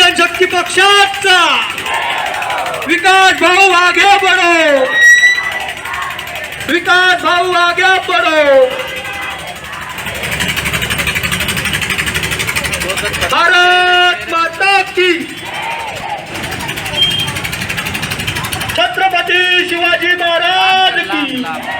जनशक्ती पक्षाचा विकास भाऊ आगे बढ़ो. विकास भाऊ आगे बढ़ो. भारत माता की. छत्रपती शिवाजी महाराज की.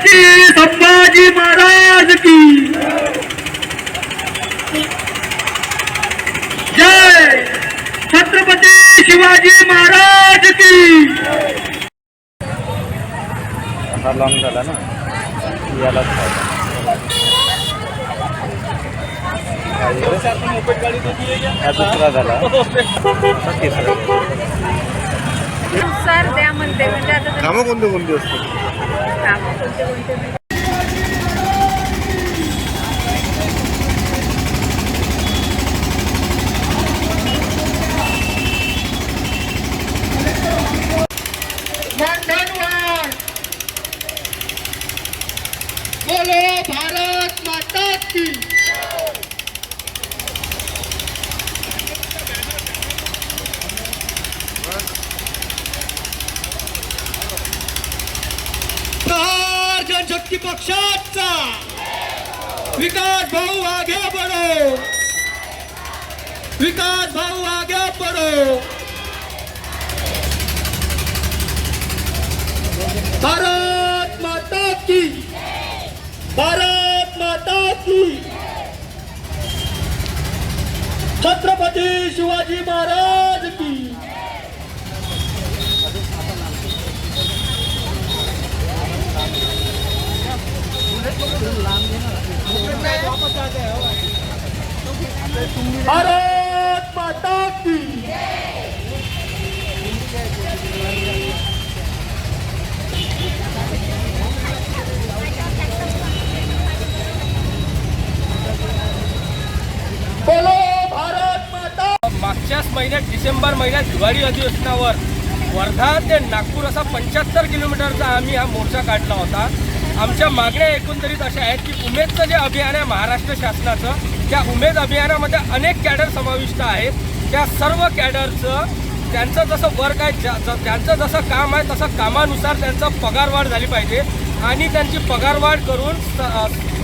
छत्रपति संभाजी महाराज की। जय छत्रपति शिवाजी महाराज की। हा लॉंग झाला ना? दुसरा झाला. तिसरा. नुसार द्या म्हणते. म्हणजे आता कोणते कोणते असतात? कामं कोणते कोणते भारत माता की। की पक्षाचा विकास भाऊ आगे बढ़ो विकास भाऊ आगे बढ़ो भारत माता की भारत माता की. छत्रपती शिवाजी महाराज की. भारत माता की बोलो भारत माता मागच्याच महिन्यात डिसेंबर महिन्यात दिवाळी अधिवेशनावर वर्धा ते नागपूर असा पंच्याहत्तर किलोमीटरचा आम्ही हा मोर्चा काढला होता. आमच्या मागण्या एकंदरीत अशा आहेत की उमेदचं जे अभियान आहे महाराष्ट्र शासनाचं त्या उमेद अभियानामध्ये अनेक कॅडर समाविष्ट आहेत. त्या सर्व कॅडरचं त्यांचं जसं वर्क आहे ज्या- ज- त्यांचं जसं काम आहे तसं कामानुसार त्यांचं पगारवाढ झाली पाहिजे. आणि त्यांची पगारवाढ करून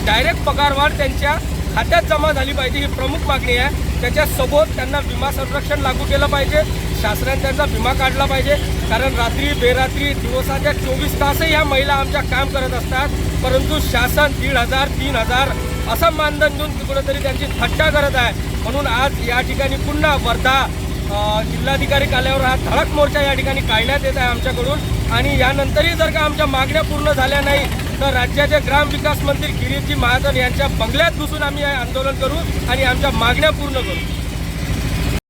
डायरेक्ट पगारवाढ त्यांच्या खात्यात जमा झाली पाहिजे ही प्रमुख मागणी आहे. त्याच्यासोबत त्यांना विमा संरक्षण लागू केलं पाहिजे. शासनाने त्यांचा विमा काढला पाहिजे. कारण रात्री बेरात्री दिवसाच्या चोवीस तासही ह्या महिला आमच्या काम करत असतात. परंतु शासन दीड हजार तीन हजार असं मानधन देऊन कुठेतरी त्यांची थट्टा करत आहे. म्हणून आज या ठिकाणी पुन्हा वर्धा जिल्हाधिकारी कार्यालयावर हा धडक मोर्चा या ठिकाणी काढण्यात येत आहे आमच्याकडून. आणि यानंतरही जर का आमच्या मागण्या पूर्ण झाल्या नाही तर राज्याचे ग्रामविकास मंत्री गिरीशजी महाजन यांच्या बंगल्यात घुसून आम्ही आंदोलन करू आणि आमच्या मागण्या पूर्ण करू.